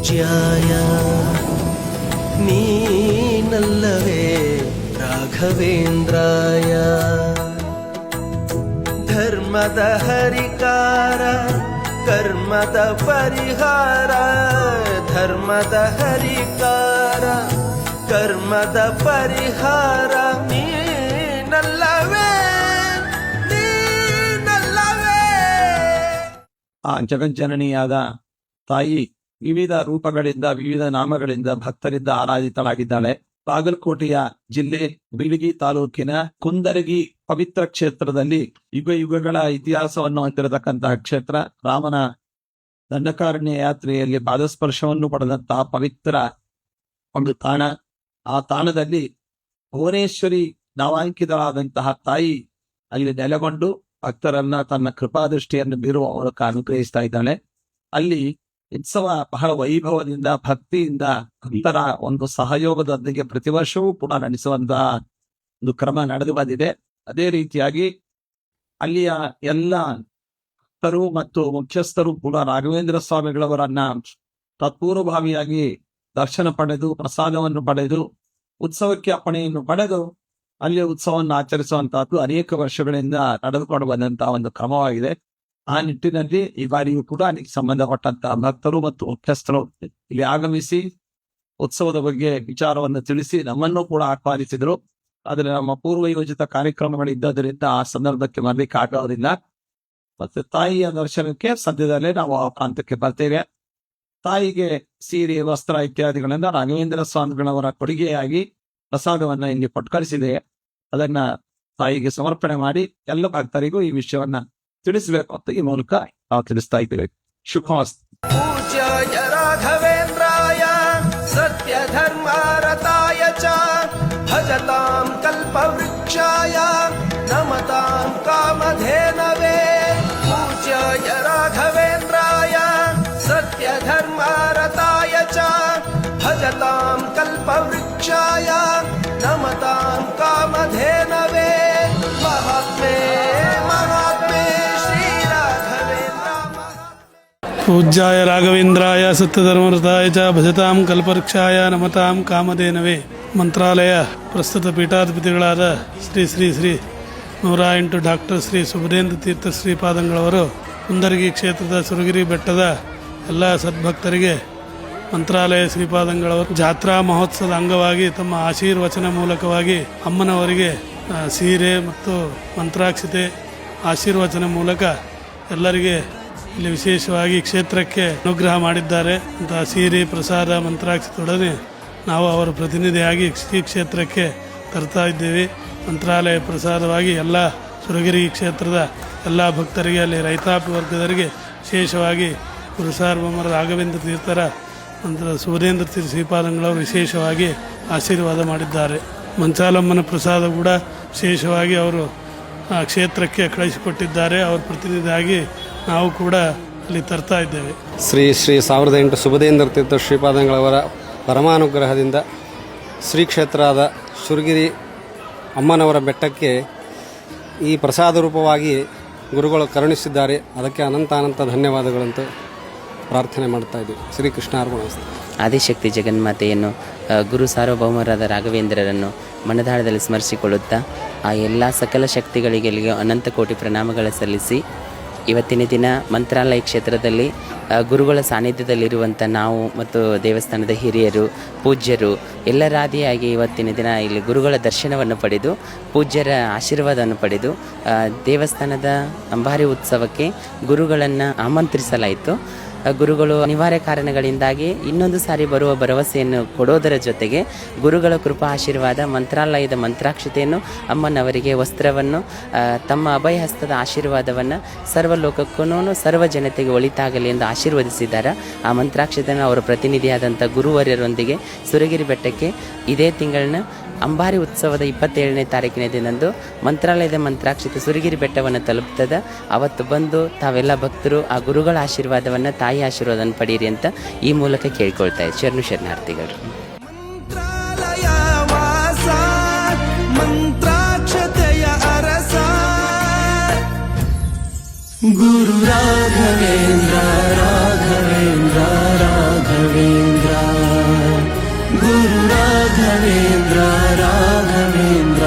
ಪರ್ಯಾಯ ನೀನಲ್ಲವೇ ರಾಘವೇಂದ್ರಾಯ. ಧರ್ಮದ ಹರಿಕಾರ, ಕರ್ಮದ ಪರಿಹಾರ, ಧರ್ಮದ ಹರಿಕಾರ, ಕರ್ಮದ ಪರಿಹಾರ ನೀನಲ್ಲವೇ. ಆ ಜಗಜ್ಜನನಿಯಾದ ತಾಯಿ ವಿವಿಧ ರೂಪಗಳಿಂದ, ವಿವಿಧ ನಾಮಗಳಿಂದ ಭಕ್ತರಿಂದ ಆರಾಧಿತಳಾಗಿದ್ದಾಳೆ. ಬಾಗಲಕೋಟೆಯ ಜಿಲ್ಲೆ ಬಿಳಿಗಿ ತಾಲೂಕಿನ ಕುಂದರಗಿ ಪವಿತ್ರ ಕ್ಷೇತ್ರದಲ್ಲಿ ಯುಗ ಯುಗಗಳ ಇತಿಹಾಸವನ್ನು ಹೊಂದಿರತಕ್ಕಂತಹ ಕ್ಷೇತ್ರ. ರಾಮನ ದಂಡಕಾರಣ್ಯ ಯಾತ್ರೆಯಲ್ಲಿ ಪಾದಸ್ಪರ್ಶವನ್ನು ಪಡೆದಂತಹ ಪವಿತ್ರ ಒಂದು ತಾಣ. ಆ ತಾಣದಲ್ಲಿ ಭುವನೇಶ್ವರಿ ನವಾಂಕಿತರಾದಂತಹ ತಾಯಿ ಅಲ್ಲಿ ನೆಲೆಗೊಂಡು ಭಕ್ತರನ್ನ ತನ್ನ ಕೃಪಾದೃಷ್ಟಿಯನ್ನು ಬೀರುವ ಮೂಲಕ ಅನುಗ್ರಹಿಸ್ತಾ ಇದ್ದಾಳೆ. ಅಲ್ಲಿ ಉತ್ಸವ ಬಹಳ ವೈಭವದಿಂದ, ಭಕ್ತಿಯಿಂದ ಭಕ್ತರ ಒಂದು ಸಹಯೋಗದೊಂದಿಗೆ ಪ್ರತಿ ವರ್ಷವೂ ಕೂಡ ನಡೆಸುವಂತಹ ಒಂದು ಕ್ರಮ ನಡೆದು ಬಂದಿದೆ. ಅದೇ ರೀತಿಯಾಗಿ ಅಲ್ಲಿಯ ಎಲ್ಲ ಭಕ್ತರು ಮತ್ತು ಮುಖ್ಯಸ್ಥರು ಕೂಡ ರಾಘವೇಂದ್ರ ಸ್ವಾಮಿಗಳವರನ್ನ ತತ್ಪೂರ್ವಭಾವಿಯಾಗಿ ದರ್ಶನ ಪಡೆದು, ಪ್ರಸಾದವನ್ನು ಪಡೆದು, ಉತ್ಸವಕ್ಕೆ ಅಪ್ಪಣೆಯನ್ನು ಪಡೆದು ಅಲ್ಲಿ ಉತ್ಸವವನ್ನು ಆಚರಿಸುವಂತಹದ್ದು ಅನೇಕ ವರ್ಷಗಳಿಂದ ನಡೆದುಕೊಂಡು ಬಂದಂತಹ ಒಂದು ಕ್ರಮವಾಗಿದೆ. ಆ ನಿಟ್ಟಿನಲ್ಲಿ ಈ ಬಾರಿಯೂ ಕೂಡ ಅದಕ್ಕೆ ಸಂಬಂಧಪಟ್ಟಂತಹ ಭಕ್ತರು ಮತ್ತು ಮುಖ್ಯಸ್ಥರು ಇಲ್ಲಿ ಆಗಮಿಸಿ ಉತ್ಸವದ ಬಗ್ಗೆ ವಿಚಾರವನ್ನು ತಿಳಿಸಿ ನಮ್ಮನ್ನು ಕೂಡ ಆಹ್ವಾನಿಸಿದರು. ಆದರೆ ನಮ್ಮ ಪೂರ್ವ ಯೋಜಿತ ಕಾರ್ಯಕ್ರಮಗಳು ಇದ್ದದರಿಂದ ಆ ಸಂದರ್ಭಕ್ಕೆ ಮರಲಿಕ್ಕೆ ಆಗೋದಿಲ್ಲ. ಮತ್ತೆ ತಾಯಿಯ ದರ್ಶನಕ್ಕೆ ಸದ್ಯದಲ್ಲೇ ನಾವು ಆ ಪ್ರಾಂತಕ್ಕೆ ಬರ್ತೇವೆ. ತಾಯಿಗೆ ಸೀರೆ, ವಸ್ತ್ರ ಇತ್ಯಾದಿಗಳಿಂದ ರಾಘವೇಂದ್ರ ಸ್ವಾಮಿಗಳವರ ಕೊಡುಗೆಯಾಗಿ ಪ್ರಸಾದವನ್ನ ಇಲ್ಲಿ ಪಟ್ಕರಿಸಿದೆ ಅದನ್ನ ತಾಯಿಗೆ ಸಮರ್ಪಣೆ ಮಾಡಿ ಎಲ್ಲ ಭಕ್ತರಿಗೂ ಈ ವಿಷಯವನ್ನ ತಿಳಿಸುವೆ ಕೊತ್ತಗಿ ಮೂಲಕ ನಾವು ತಿಳಿಸ್ತಾ ಇದ್ದೇವೆ ಶುಭಾಸ್ತಿ ಪೂಜ್ಯಾಯ ರಾಘವೇಂದ್ರಾಯ ಸತ್ಯ ಧರ್ಮಾರತಾಯ ಚ ಭಜತಾಂ ಕಲ್ಪವೃಕ್ಷಾಯ ನಮತಾಂ ಕಾಮಧೇನವೇ ಪೂಜ್ಯಾಯ ರಾಘವೇಂದ್ರಾಯ ಸತ್ಯ ಧರ್ಮಾರತಾಯ ಚ ಭಜತಾಂ ಕಲ್ಪವೃಕ್ಷಾಯ ನಮತಾಂ ಕಾಮ महात्मे ಪೂಜ್ಯಾಯ ರಾಘವೇಂದ್ರಾಯ ಸತ್ಯಧರ್ಮರತಾಯ ಚ ಭಜತಾಂ ಕಲ್ಪವೃಕ್ಷಾಯ ನಮತಾಂ ಕಾಮಧೇನವೇ ಮಂತ್ರಾಲಯ ಪ್ರಸ್ತುತ ಪೀಠಾಧಿಪತಿಗಳಾದ ಶ್ರೀ ಶ್ರೀ ಶ್ರೀ ನೂರ ಎಂಟು ಡಾಕ್ಟರ್ ಶ್ರೀ ಸುಬುಧೇಂದ್ರ ತೀರ್ಥ ಶ್ರೀಪಾದಂಗಳವರು ಕುಂದರ್ಗಿ ಕ್ಷೇತ್ರದ ಸುರಗಿರಿ ಬೆಟ್ಟದ ಎಲ್ಲ ಸದ್ಭಕ್ತರಿಗೆ ಮಂತ್ರಾಲಯ ಶ್ರೀಪಾದಂಗಳವರು ಜಾತ್ರಾ ಮಹೋತ್ಸವದ ಅಂಗವಾಗಿ ತಮ್ಮ ಆಶೀರ್ವಚನ ಮೂಲಕವಾಗಿ ಅಮ್ಮನವರಿಗೆ ಆ, ಸೀರೆ ಮತ್ತು ಮಂತ್ರಾಕ್ಷತೆ ಆಶೀರ್ವಚನ ಮೂಲಕ ಎಲ್ಲರಿಗೆ ಇಲ್ಲಿ ವಿಶೇಷವಾಗಿ ಕ್ಷೇತ್ರಕ್ಕೆ ಅನುಗ್ರಹ ಮಾಡಿದ್ದಾರೆ ಅಂತ ಸೀರೆ, ಪ್ರಸಾದ ಮಂತ್ರಾಕ್ಷತೊಡನೆ ನಾವು ಅವರ ಪ್ರತಿನಿಧಿಯಾಗಿ ಈ ಕ್ಷೇತ್ರಕ್ಕೆ ತರ್ತಾ ಇದ್ದೀವಿ. ಮಂತ್ರಾಲಯ ಪ್ರಸಾದವಾಗಿ ಎಲ್ಲ ಸುರಗಿರಿ ಕ್ಷೇತ್ರದ ಎಲ್ಲ ಭಕ್ತರಿಗೆ, ಅಲ್ಲಿ ರೈತಾಪಿ ವರ್ಗದವರಿಗೆ ವಿಶೇಷವಾಗಿ ಗುರು ಸಾರ್ವಭೌಮರ ರಾಘವೇಂದ್ರ ತೀರ್ಥರ, ನಂತರ ಸುರೇಂದ್ರ ತೀರ್ಥ ಶ್ರೀಪಾದಂಗಳವರು ವಿಶೇಷವಾಗಿ ಆಶೀರ್ವಾದ ಮಾಡಿದ್ದಾರೆ. ಮಂಚಾಲಮ್ಮನ ಪ್ರಸಾದ ಕೂಡ ವಿಶೇಷವಾಗಿ ಅವರು, ಆ, ಕ್ಷೇತ್ರಕ್ಕೆ ಕಳಿಸಿಕೊಟ್ಟಿದ್ದಾರೆ. ಅವರ ಪ್ರತಿನಿಧಿಯಾಗಿ ನಾವು ಕೂಡ ಅಲ್ಲಿ ತರ್ತಾ ಇದ್ದೇವೆ. ಶ್ರೀ ಶ್ರೀ ಸಾವಿರದ ಎಂಟು ಸುಬದೇಂದ್ರ ತೀರ್ಥ ಶ್ರೀಪಾದಂಗಳವರ ಪರಮಾನುಗ್ರಹದಿಂದ ಶ್ರೀ ಕ್ಷೇತ್ರದ ಶೃಗಿರಿ ಅಮ್ಮನವರ ಬೆಟ್ಟಕ್ಕೆ ಈ ಪ್ರಸಾದ ರೂಪವಾಗಿ ಗುರುಗಳು ಕರುಣಿಸಿದ್ದಾರೆ. ಅದಕ್ಕೆ ಅನಂತ ಅನಂತ ಧನ್ಯವಾದಗಳಂತೂ ಪ್ರಾರ್ಥನೆ ಮಾಡ್ತಾ ಇದ್ದೀವಿ. ಶ್ರೀ ಕೃಷ್ಣಾರ್ಪಣ ಆದಿಶಕ್ತಿ ಜಗನ್ಮಾತೆಯನ್ನು ಗುರು ಸಾರ್ವಭೌಮರಾದ ರಾಘವೇಂದ್ರರನ್ನು ಮನದಾಳದಲ್ಲಿ ಸ್ಮರಿಸಿಕೊಳ್ಳುತ್ತಾ ಆ ಎಲ್ಲ ಸಕಲ ಶಕ್ತಿಗಳಿಗೆ ಅನಂತ ಕೋಟಿ ಪ್ರಣಾಮಗಳ ಸಲ್ಲಿಸಿ ಇವತ್ತಿನ ದಿನ ಮಂತ್ರಾಲಯ ಕ್ಷೇತ್ರದಲ್ಲಿ ಗುರುಗಳ ಸಾನ್ನಿಧ್ಯದಲ್ಲಿರುವಂಥ ನಾವು ಮತ್ತು ದೇವಸ್ಥಾನದ ಹಿರಿಯರು, ಪೂಜ್ಯರು ಎಲ್ಲರಾದಿಯಾಗಿ ಇವತ್ತಿನ ದಿನ ಇಲ್ಲಿ ಗುರುಗಳ ದರ್ಶನವನ್ನು ಪಡೆದು, ಪೂಜ್ಯರ ಆಶೀರ್ವಾದವನ್ನು ಪಡೆದು ದೇವಸ್ಥಾನದ ಅಂಬಾರಿ ಉತ್ಸವಕ್ಕೆ ಗುರುಗಳನ್ನು ಆಮಂತ್ರಿಸಲಾಯಿತು. ಗುರುಗಳು ಅನಿವಾರ್ಯ ಕಾರಣಗಳಿಂದಾಗಿ ಇನ್ನೊಂದು ಸಾರಿ ಬರುವ ಭರವಸೆಯನ್ನು ಕೊಡೋದರ ಜೊತೆಗೆ ಗುರುಗಳ ಕೃಪಾ ಆಶೀರ್ವಾದ, ಮಂತ್ರಾಲಯದ ಮಂತ್ರಾಕ್ಷತೆಯನ್ನು, ಅಮ್ಮನವರಿಗೆ ವಸ್ತ್ರವನ್ನು ತಮ್ಮ ಅಭಯ ಹಸ್ತದ ಆಶೀರ್ವಾದವನ್ನು ಸರ್ವಲೋಕಕ್ಕೂ ಸರ್ವ ಜನತೆಗೆ ಒಳಿತಾಗಲಿ ಎಂದು ಆಶೀರ್ವದಿಸಿದ್ದಾರೆ ಆ ಮಂತ್ರಾಕ್ಷತೆಯನ್ನು ಅವರ ಪ್ರತಿನಿಧಿಯಾದಂಥ ಗುರುವರ್ಯರೊಂದಿಗೆ ಸುರಗಿರಿ ಬೆಟ್ಟಕ್ಕೆ ಇದೇ ತಿಂಗಳನ್ನ ಅಂಬಾರಿ ಉತ್ಸವದ ಇಪ್ಪತ್ತೇಳನೇ ತಾರೀಕಿನ ದಿನದಂದು ಮಂತ್ರಾಲಯದ ಮಂತ್ರಾಕ್ಷತೆ ಸುರಗಿರಿ ಬೆಟ್ಟವನ್ನು ತಲುಪ್ತದ. ಅವತ್ತು ಬಂದು ತಾವೆಲ್ಲ ಭಕ್ತರು ಆ ಗುರುಗಳ ಆಶೀರ್ವಾದವನ್ನು ತಾಯಿ ತಾಯಿ ಆಶೀರ್ವಾದನ ಪಡೀರಿ ಅಂತ ಈ ಮೂಲಕ ಕೇಳ್ಕೊಳ್ತಾ ಇದ್ದೆ ಶರಣು ಶರಣಾರ್ಥಿಗಳು. ಗುರು ರಾಘವೇಂದ್ರ ರಾಘವೇಂದ್ರ ರಾಘವೇಂದ್ರ. ಗುರು ರಾಘವೇಂದ್ರ ರಾಘವೇಂದ್ರ.